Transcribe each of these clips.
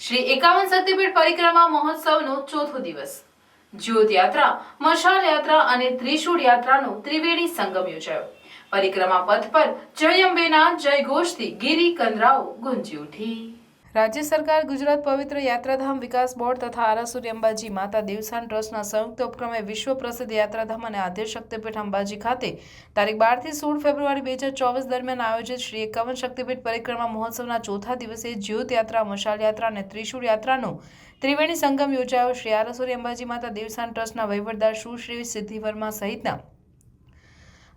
શ્રી એકાવન શક્તિપીઠ પરિક્રમા મહોત્સવનો ચોથો દિવસ. જ્યોત યાત્રા, મશાલ યાત્રા અને ત્રિશૂળ યાત્રાનો ત્રિવેણી સંગમ યોજાયો. પરિક્રમા પથ પર જય અંબેના જય ઘોષથી ગિરી કંદરાઓ ગુંજી ઉઠી. રાજ્ય સરકાર ગુજરાત પવિત્ર યાત્રાધામ વિકાસ બોર્ડ તથા આરાસુરી અંબાજી માતા દેવસાન ટ્રસ્ટના સંયુક્ત ઉપક્રમે વિશ્વ પ્રસિદ્ધ યાત્રાધામ અને આદ્ય શક્તિપીઠ અંબાજી ખાતે તારીખ બારથી સોળ ફેબ્રુઆરી બે હજાર ચોવીસ દરમિયાન આયોજિત શ્રી એકાવન શક્તિપીઠ પરિક્રમા મહોત્સવના ચોથા દિવસે જ્યોત યાત્રા, મશાલ યાત્રા અને ત્રિશૂળ યાત્રાનો ત્રિવેણી સંગમ યોજાયો. શ્રી આરાસુરી અંબાજી માતા દેવસાન ટ્રસ્ટના વહીવટદાર સુશ્રી સિદ્ધિ વર્મા સહિતના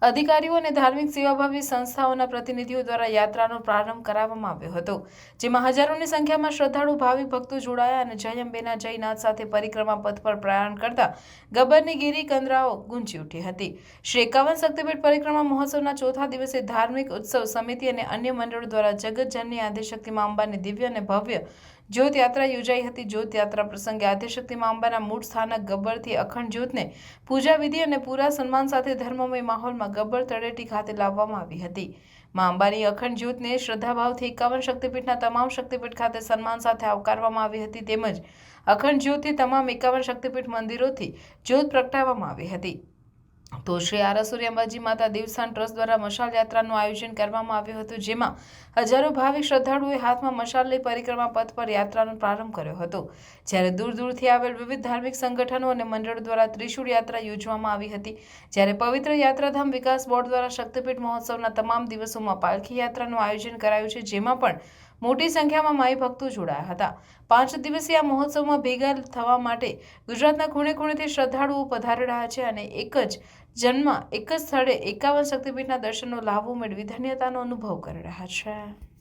અધિકારીઓ અને ધાર્મિક સેવાભાવી સંસ્થાઓના પ્રતિનિધિઓ દ્વારા યાત્રાનો પ્રારંભ કરાવવામાં આવ્યો હતો, જેમાં હજારોની સંખ્યામાં શ્રદ્ધાળુ ભાવિક ભક્તો જોડાયા અને જય અંબેના જયનાથ સાથે પરિક્રમા પથ પર પ્રયાણ કરતા ગબ્બરની ગીરી કંદરાઓ ગુંજી ઉઠી હતી. શ્રી એકાવન શક્તિપીઠ પરિક્રમા મહોત્સવના ચોથા દિવસે ધાર્મિક ઉત્સવ સમિતિ અને અન્ય મંડળો દ્વારા જગતજનની આદ્યશક્તિમાં અંબાની દિવ્ય અને ભવ્ય જ્યોત યાત્રા યોજાઈ હતી. જ્યોત યાત્રા પ્રસંગે આદ્યશક્તિ મા અંબાના મૂળ સ્થાનક ગબ્બરથી અખંડ જ્યોતને પૂજાવિધિ અને પૂરા સન્માન સાથે ધર્મમય માહોલમાં ગબ્બર તળેટી ખાતે લાવવામાં આવી હતી. મા અંબાની અખંડ જ્યોતને શ્રદ્ધાભાવથી એકાવન શક્તિપીઠના તમામ શક્તિપીઠ ખાતે સન્માન સાથે આવકારવામાં આવી હતી. તેમજ અખંડ જ્યોતથી તમામ એકાવન શક્તિપીઠ મંદિરોથી જ્યોત પ્રગટાવવામાં આવી હતી. તો શ્રી આરાસુરી અંબાજી માતા દેવસ્થાન ટ્રસ્ટ દ્વારા મશાલ યાત્રાનું આયોજન કરવામાં આવ્યું હતું, જેમાં હજારો ભાવિક શ્રદ્ધાળુઓએ હાથમાં મશાલ લઈ પરિક્રમા પથ પર યાત્રાનો પ્રારંભ કર્યો હતો. જ્યારે દૂર દૂરથી આવેલ વિવિધ ધાર્મિક સંગઠનો અને મંડળો દ્વારા ત્રિશૂળ યાત્રા યોજવામાં આવી હતી, જ્યારે પવિત્ર યાત્રાધામ વિકાસ બોર્ડ દ્વારા શક્તિપીઠ મહોત્સવના તમામ દિવસોમાં પાલખી યાત્રાનું આયોજન કરાયું છે, જેમાં પણ મોટી સંખ્યામાં માઈ ભક્તો જોડાયા હતા. પાંચ દિવસીય આ મહોત્સવમાં ભેગા થવા માટે ગુજરાતના ખૂણે ખૂણેથી શ્રદ્ધાળુઓ પધારી રહ્યા છે અને એક જ જન્મ, એક જ સ્થળે એકાવન શક્તિપીઠના દર્શનનો લાભો મેળવી ધન્યતાનો અનુભવ કરી રહ્યા છે.